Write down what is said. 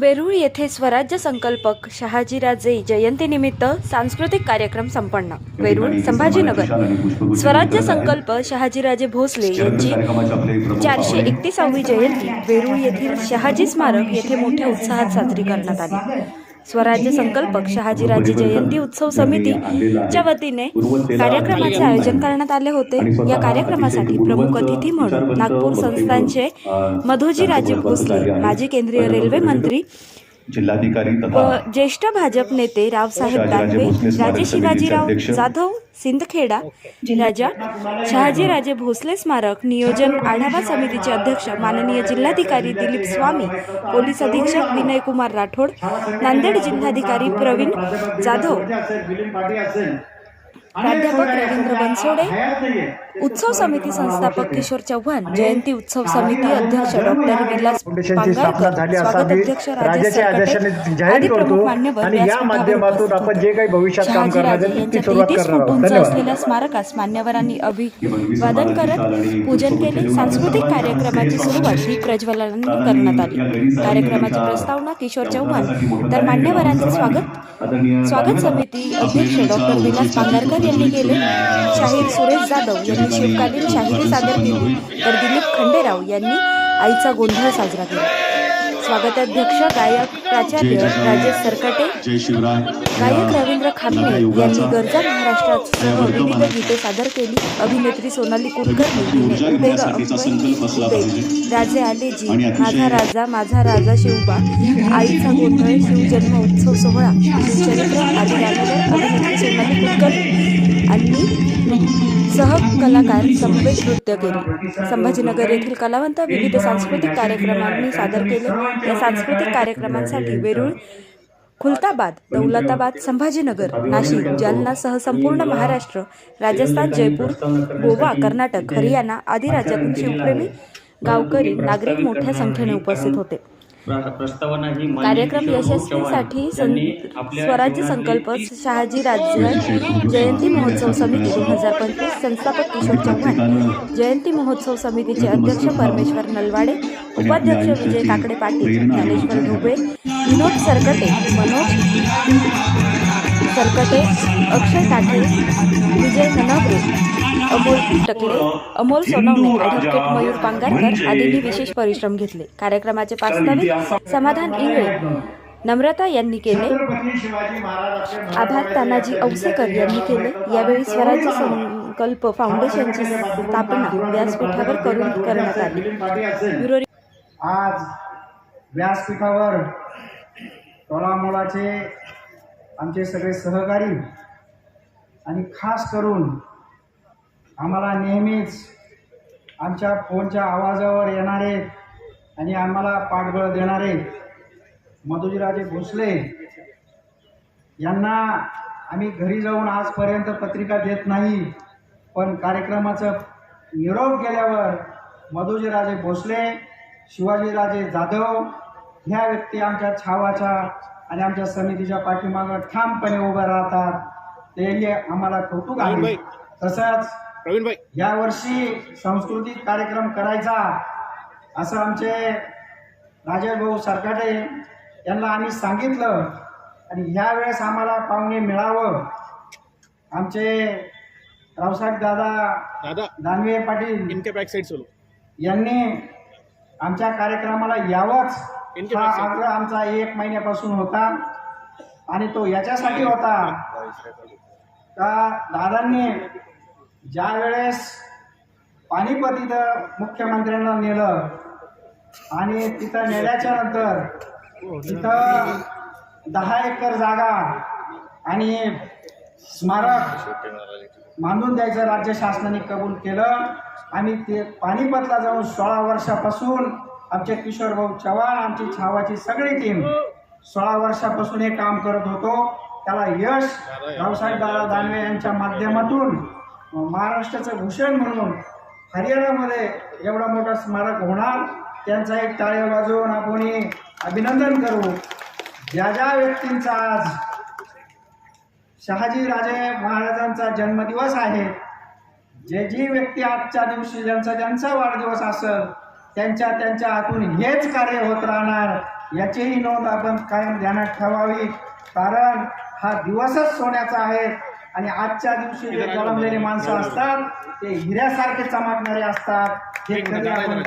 वेरूळ येथे स्वराज्य संकल्पक शहाजीराजे जयंतीनिमित्त सांस्कृतिक कार्यक्रम संपन्न. वेरूळ संभाजीनगर. स्वराज्य संकल्प शहाजीराजे भोसले यांची चारशे एकतीसावी जयंती वेरूळ येथील शहाजी स्मारक येथे मोठ्या उत्साहात साजरी करण्यात आली. स्वराज्य संकल्पक शहाजीराजे जयंती उत्सव समितीच्या वतीने कार्यक्रमाचे आयोजन करण्यात आले होते. या कार्यक्रमासाठी प्रमुख अतिथी म्हणून नागपूर संस्थानचे मधोजीराजे भोसले माजी केंद्रीय रेल्वे मंत्री जिल्हाधिकारी तथा ज्येष्ठ भाजप नेते रावसाहेब दानवे राजे शिवाजीराव. जाधव सिंदखेडा राजा शहाजीराजे भोसले स्मारक नियोजन आढावा समितीचे अध्यक्ष माननीय जिल्हाधिकारी दिलीप स्वामी पोलीस अधीक्षक विनय कुमार राठोड नांदेड जिल्हाधिकारी प्रवीण जाधव प्राध्यापक रवींद्र बनसोडे उत्सव समिती संस्थापक किशोर चव्हाण जयंती उत्सव समिती अध्यक्ष डॉक्टर विलास स्वागत अध्यक्ष राजेश प्रमुख मान्यवर शहाजीराजे यांच्या तेहतीस फूट उंच असलेल्या स्मारकास मान्यवरांनी अभिवादन करत पूजन केले सांस्कृतिक कार्यक्रमाची सुरुवात ही प्रज्वलनांनी करण्यात आली कार्यक्रमाची प्रस्तावना किशोर चव्हाण तर मान्यवरांचे स्वागत स्वागत समिती अध्यक्ष डॉक्टर विलास पांगारकर यांनी केले शाहीर सुरेश जाधव यांनी शिवकालीन शाहिरी सादर केली. तर दिलीप खंडेराव यांनी आईचा गोंधळ साजरा केला. स्वागताध्यक्ष गायक प्राचार्य राजेश सरकटे गायक रवींद्र खामणे यांनी गरजा महाराष्ट्रासह विविध गीते सादर केली. अभिनेत्री सोनाली कुलकर्णी राजे आलेजी माझा राजा माझा राजा शिवबा आईचा गोंधळ शिवजन्म उत्सव सोहळा शिवचरित्र आदी अभिनेत्री सोनाली कुलकर्णी आणि सह कलाकार समवेत नृत्य केले. संभाजीनगर येथील कलावंत विविध सांस्कृतिक कार्यक्रमांनी सादर केले. या सांस्कृतिक कार्यक्रमांसाठी वेरूळ खुलताबाद दौलताबाद संभाजीनगर नाशिक जालनासह संपूर्ण महाराष्ट्र राजस्थान जयपूर गोवा कर्नाटक हरियाणा आदी राज्यातून शिवप्रेमी गावकरी नागरिक मोठ्या संख्येने उपस्थित होते. प्र- प्रस्तावना माननीय कार्यक्रम यशस्वीसाठी स्वराज्य संकल्प शहाजी राजे जयंती महोत्सव समिती दोन हजार पंचवीस संस्थापक किशोर चव्हाण जयंती महोत्सव समितीचे अध्यक्ष परमेश्वर नलवाडे उपाध्यक्ष विजय काकडे पाटील ज्ञानेश्वर ढोबे विनोद सरकटे मनोज सरकटे अक्षय साठे विजय ननावरे अमोल टकले अमोल सोनवणे ॲडव्होकेट मयूर पांगारकर आदींनी विशेष परिश्रम घेतले. कार्यक्रमाचे प्रास्ताविक समाधान इंगळे नम्रता यांनी केले. आभार तानाजी औसेकर यांनी केले. यावेळी स्वराज्य संकल्प फाउंडेशनची स्थापना व्यासपीठावर करून करण्यात आली. आज व्यासपीठावर तोलामोलाचे आमचे सगळे सहकारी आणि खास करून आम्हाला नेहमीच आमच्या फोनच्या आवाजावर येणारे आणि आम्हाला पाठबळ देणारे मधुजीराजे भोसले यांना आम्ही घरी जाऊन आजपर्यंत पत्रिका देत नाही पण कार्यक्रमाचं निरोप गेल्यावर मधुजीराजे भोसले शिवाजीराजे जाधव ह्या व्यक्ती आमच्या छावाच्या आणि आमच्या समितीच्या पाठीमागं ठामपणे उभं राहतात. ते हे आम्हाला कौतुक आहे. तसंच यावर्षी सांस्कृतिक कार्यक्रम करायचा असं आमचे राजेश भाऊ सरकाटे यांना आम्ही सांगितलं. आणि ह्या वेळेस आम्हाला पाहुणे मिळावं. आमचे रावसाहेब दादा दादा. दानवे पाटील यांनी आमच्या कार्यक्रमाला यावंच. हा आग्रह आमचा एक महिन्यापासून होता. आणि तो याच्यासाठी होता. का दादांनी ज्या वेळेस पानिपत इथं मुख्यमंत्र्यांना नेलं आणि तिथं नेल्याच्या नंतर तिथं दहा एकर जागा आणि स्मारक बांधून द्यायचं राज्य शासनाने कबूल केलं. आणि ते पानिपतला जाऊन सोळा वर्षापासून आमचे किशोर भाऊ चव्हाण आमची छावाची सगळी टीम सोळा वर्षापासून हे काम करत होतो. त्याला यश रावसाहेब दादा दानवे यांच्या माध्यमातून महाराष्ट्राचं भूषण म्हणून हरियाणामध्ये एवढा मोठा स्मारक होणार. त्यांचा एक टाळ्या वाजवून आपण अभिनंदन करू. ज्या ज्या व्यक्तींचा आज शहाजी राजे महाराजांचा जन्मदिवस आहे जे जी व्यक्ती आजच्या दिवशी ज्यांचा ज्यांचा वाढदिवस असेल त्यांच्या त्यांच्या हातून हेच कार्य होत राहणार याचीही नोंद आपण कायम ध्यानात ठेवावी. कारण हा दिवसच सोन्याचा आहे आणि आजच्या दिवशी जे जन्मलेले माणसं असतात ते हिऱ्यासारखे चमकणारे असतात. हे कधी आपण